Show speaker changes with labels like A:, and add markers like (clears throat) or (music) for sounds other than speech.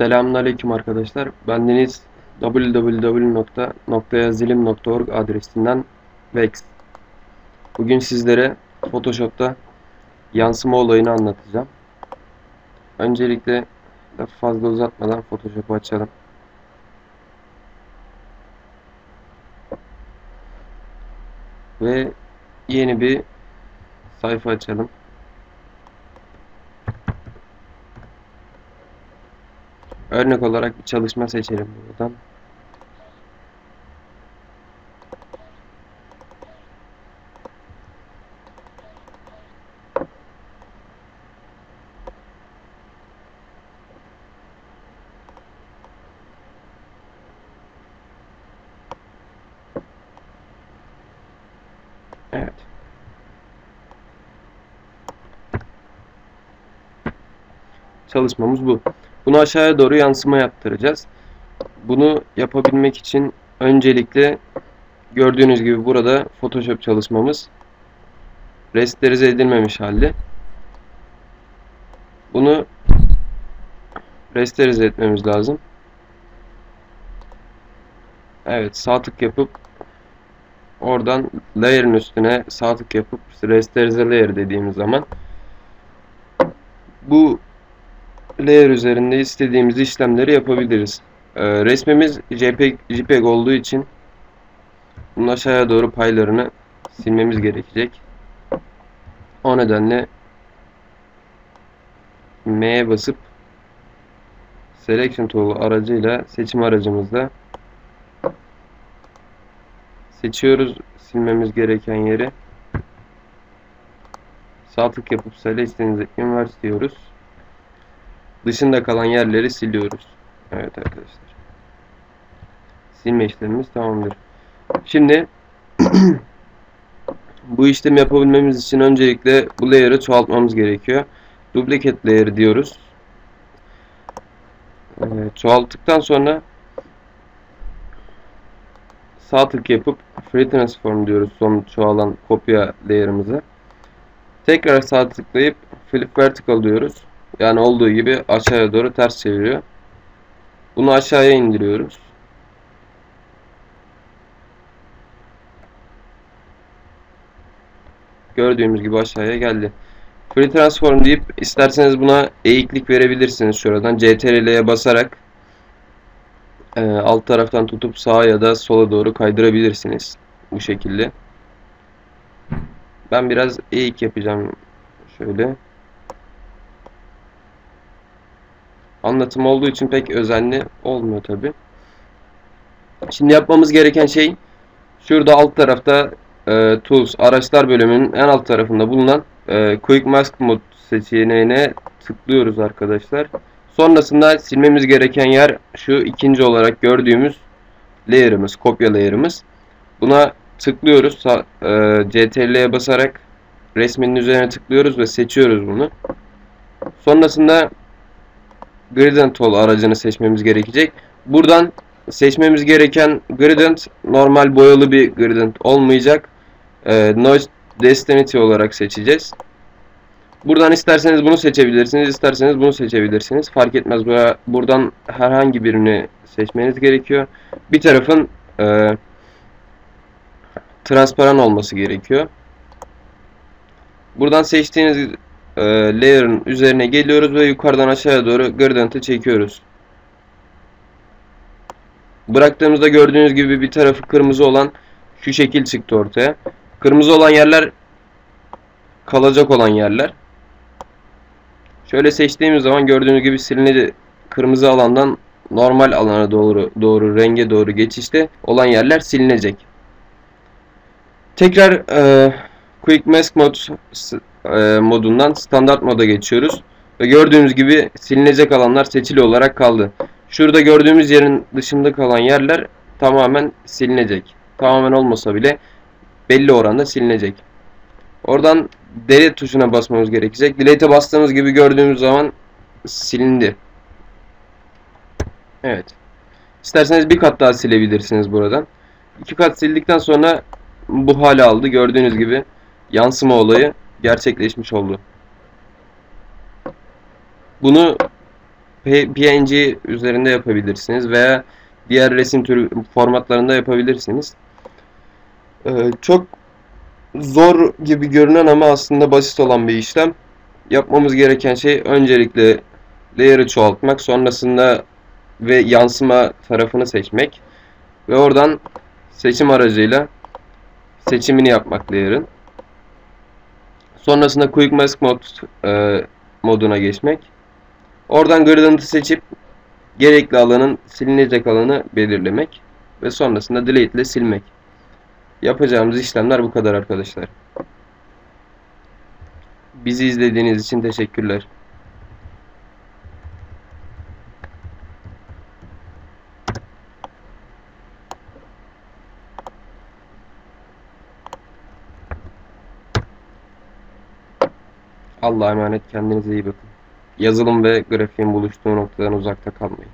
A: Selamünaleyküm arkadaşlar. Ben Deniz www.noktayazilim.org adresinden Vex. Bugün sizlere Photoshop'ta yansıma olayını anlatacağım. Öncelikle fazla uzatmadan Photoshop'u açalım. Ve yeni bir sayfa açalım. Örnek olarak bir çalışma seçelim buradan. Evet. Çalışmamız bu. Bunu aşağıya doğru yansıma yaptıracağız. Bunu yapabilmek için öncelikle gördüğünüz gibi burada Photoshop çalışmamız resterize edilmemiş halde. Bunu resterize etmemiz lazım. Evet sağ tık yapıp oradan layer'ın üstüne sağ tık yapıp resterize layer dediğimiz zaman bu layer üzerinde istediğimiz işlemleri yapabiliriz. Ee, resmimiz JPEG, JPEG olduğu için bunun aşağıya doğru paylarını silmemiz gerekecek. O nedenle M'ye basıp Selection Tool aracıyla seçim aracımızda seçiyoruz silmemiz gereken yeri. Sağ tık yapıp Select Inverse diyoruz. Dışında kalan yerleri siliyoruz. Evet arkadaşlar. Silme işlemimiz tamamdır. Şimdi (clears throat) bu işlemi yapabilmemiz için öncelikle bu layer'ı çoğaltmamız gerekiyor. Duplicate layer diyoruz. Ee, çoğalttıktan sonra sağ tık yapıp Free Transform diyoruz son çoğalan kopya layer'ımıza. Tekrar sağ tıklayıp Flip Vertical diyoruz. Yani olduğu gibi aşağıya doğru ters çeviriyor. Bunu aşağıya indiriyoruz. Gördüğümüz gibi aşağıya geldi. Free Transform deyip isterseniz buna eğiklik verebilirsiniz şuradan. CTRL'ye basarak e, alt taraftan tutup sağa ya da sola doğru kaydırabilirsiniz. Bu şekilde. Ben biraz eğik yapacağım. Şöyle. Anlatım olduğu için pek özenli olmuyor tabi. Şimdi yapmamız gereken şey şurada alt tarafta e, Tools araçlar bölümünün en alt tarafında bulunan e, Quick Mask Mode seçeneğine tıklıyoruz arkadaşlar. Sonrasında silmemiz gereken yer şu ikinci olarak gördüğümüz layer'ımız, kopya layer'ımız. Buna tıklıyoruz. E, CTRL'ye basarak resminin üzerine tıklıyoruz ve seçiyoruz bunu. Sonrasında Gradient Tool aracını seçmemiz gerekecek. Buradan seçmemiz gereken gradient normal boyalı bir gradient olmayacak. E, Noise Density olarak seçeceğiz. Buradan isterseniz bunu seçebilirsiniz, isterseniz bunu seçebilirsiniz. Fark etmez. Buradan herhangi birini seçmeniz gerekiyor. Bir tarafın e, transparan olması gerekiyor. Buradan seçtiğiniz e, layer'ın üzerine geliyoruz ve yukarıdan aşağıya doğru gradient'ı çekiyoruz. Bıraktığımızda gördüğünüz gibi bir tarafı kırmızı olan şu şekil çıktı ortaya. Kırmızı olan yerler kalacak olan yerler. Şöyle seçtiğimiz zaman gördüğünüz gibi silince kırmızı alandan normal alana doğru doğru renge doğru geçişte olan yerler silinecek. Tekrar e, Quick Mask Mode e, modundan standart moda geçiyoruz. Ve gördüğümüz gibi silinecek alanlar seçili olarak kaldı. Şurada gördüğümüz yerin dışında kalan yerler tamamen silinecek. Tamamen olmasa bile belli oranda silinecek. Oradan delete tuşuna basmamız gerekecek. Delete'e bastığımız gibi gördüğümüz zaman silindi. Evet. İsterseniz bir kat daha silebilirsiniz buradan. İki kat sildikten sonra bu hale aldı. Gördüğünüz gibi yansıma olayı gerçekleşmiş oldu. Bunu PNG üzerinde yapabilirsiniz veya diğer resim türü formatlarında yapabilirsiniz. Ee, çok zor gibi görünen ama aslında basit olan bir işlem. Yapmamız gereken şey öncelikle layer'ı çoğaltmak, sonrasında ve yansıma tarafını seçmek ve oradan seçim aracıyla seçimini yapmak layer'ın. Sonrasında Quick Mask Mode e, moduna geçmek. Oradan gradient seçip gerekli alanın silinecek alanı belirlemek ve sonrasında delete ile silmek. Yapacağımız işlemler bu kadar arkadaşlar. Bizi izlediğiniz için teşekkürler. Allah'a emanet kendinize iyi bakın. Yazılım ve grafiğin buluştuğu noktadan uzakta kalmayın.